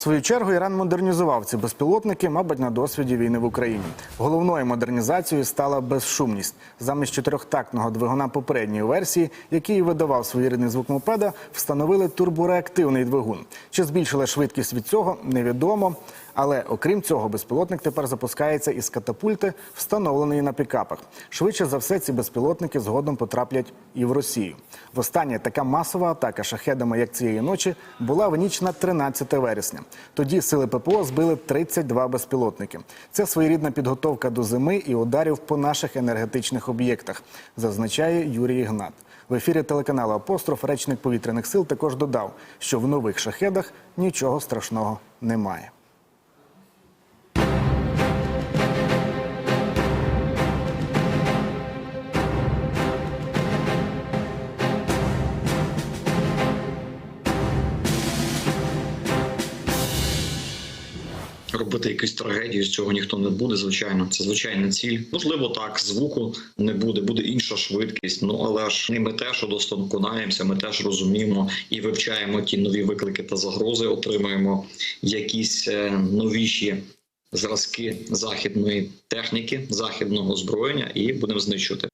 В свою чергу Іран модернізував ці безпілотники, мабуть, на досвіді війни в Україні. Головною модернізацією стала безшумність. Замість чотирьохтактного двигуна попередньої версії, який видавав своєрідний звук мопеда, встановили турбореактивний двигун. Чи збільшила швидкість від цього, невідомо. Але окрім цього, безпілотник тепер запускається із катапульти, встановленої на пікапах. Швидше за все, ці безпілотники згодом потраплять і в Росію. Востаннє така масова атака шахедами, як цієї ночі, була в ніч на 13 вересня. Тоді сили ППО збили 32 безпілотники. Це своєрідна підготовка до зими і ударів по наших енергетичних об'єктах, зазначає Юрій Ігнат. В ефірі телеканалу Апостроф речник повітряних сил також додав, що в нових шахедах нічого страшного немає. Робити якусь трагедію з цього ніхто не буде. Звичайно, це звичайна ціль. Можливо, так звуку не буде, буде інша швидкість. Ну але ж ми теж удосконаємося, Ми теж розуміємо і вивчаємо ті нові виклики та загрози. Отримуємо якісь е, новіші зразки західної техніки, західного озброєння, і будемо знищувати.